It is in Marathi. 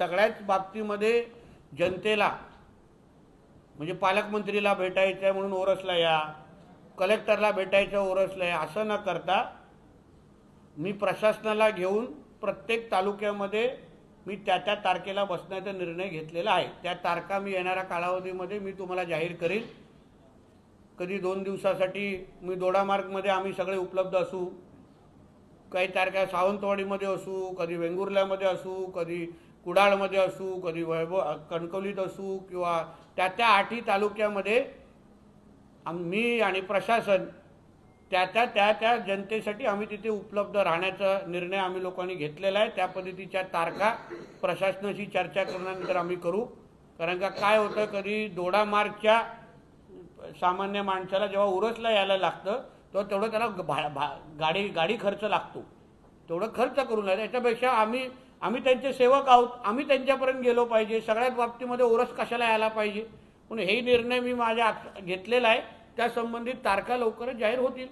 सगळ्याच बाबतीमध्ये जनतेला म्हणजे पालकमंत्रीला भेटायचं आहे म्हणून ओरसला या कलेक्टरला भेटायचं ओरसला या असं न करता मी प्रशासनाला घेऊन प्रत्येक तालुक्यामध्ये मी त्या त्या तारखेला बसण्याचा निर्णय घेतलेला आहे. त्या तारखा मी येणाऱ्या कालावधीमध्ये मी तुम्हाला जाहीर करीन कधी दोन दिवसासाठी मी दोडामार्गमध्ये आम्ही सगळे उपलब्ध असू काही तारखा सावंतवाडीमध्ये असू कधी वेंगुर्ल्यामध्ये असू कधी कुडाळमध्ये असू कधी वैभव कणकवलीत असू किंवा त्या त्या आठी तालुक्यामध्ये मी आणि प्रशासन त्या त्या त्या त्या जनतेसाठी आम्ही तिथे उपलब्ध राहण्याचा निर्णय आम्ही लोकांनी घेतलेला आहे. त्या पद्धतीच्या तारखा प्रशासनाशी चर्चा केल्यानंतर आम्ही करू. कारण का काय होतं कधी दोडा मार्गच्या सामान्य माणसाला जेव्हा उरसला यायला लागतं तेव्हा तेवढं त्याला भा भा गाडी गाडी खर्च लागतो. तेवढं खर्च करून आहे त्याच्यापेक्षा आम्ही आम्ही त्यांचे सेवक आहोत आम्ही त्यांच्यापर्यंत गेलो पाहिजे. सगळ्याच बाबतीमध्ये ओरस कशाला यायला पाहिजे? म्हणून हे निर्णय मी माझ्या घेतलेला आहे. त्या संबंधित तारखा लवकरच जाहीर होतील.